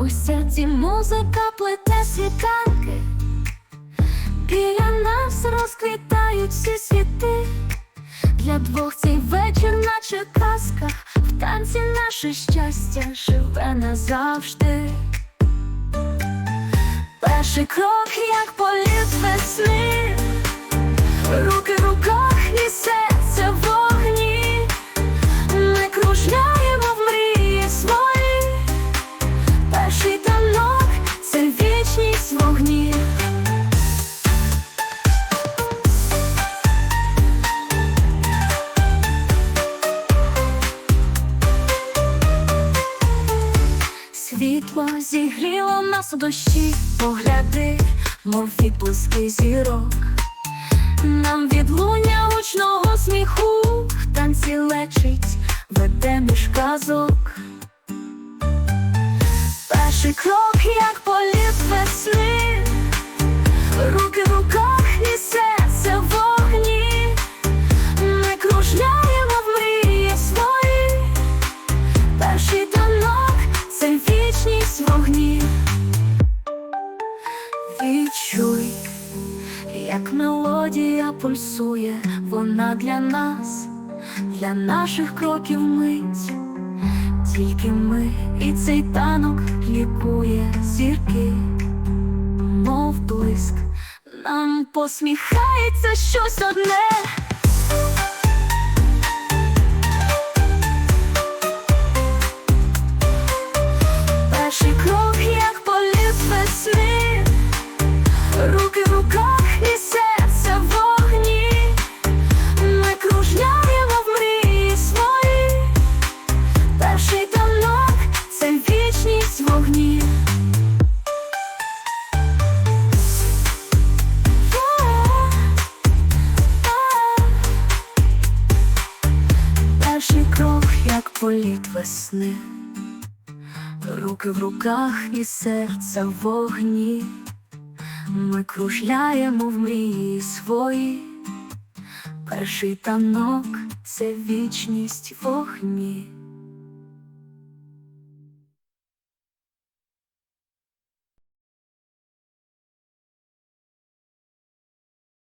У серці музика плете світанки, біля нас розквітають всі світи. Для двох цей вечір, наче казка, в танці наше щастя живе назавжди. Перший крок, як політ Світло зігріло нас у дощі, погляди, мов відблиски зірок. Нам відлуння гучного сміху, в танці лечить, веде між казок. Перший крок, як політ весни, руки в руках вічність вогні. Відчуй, як мелодія пульсує, вона для нас, для наших кроків мить. Тільки ми і цей танок лікує зірки, мов блиск, нам посміхається щось одне. Політ весни. Руки в руках і серце в вогні. Ми кружляємо в мрії свої. Перший танок це вічність вогні.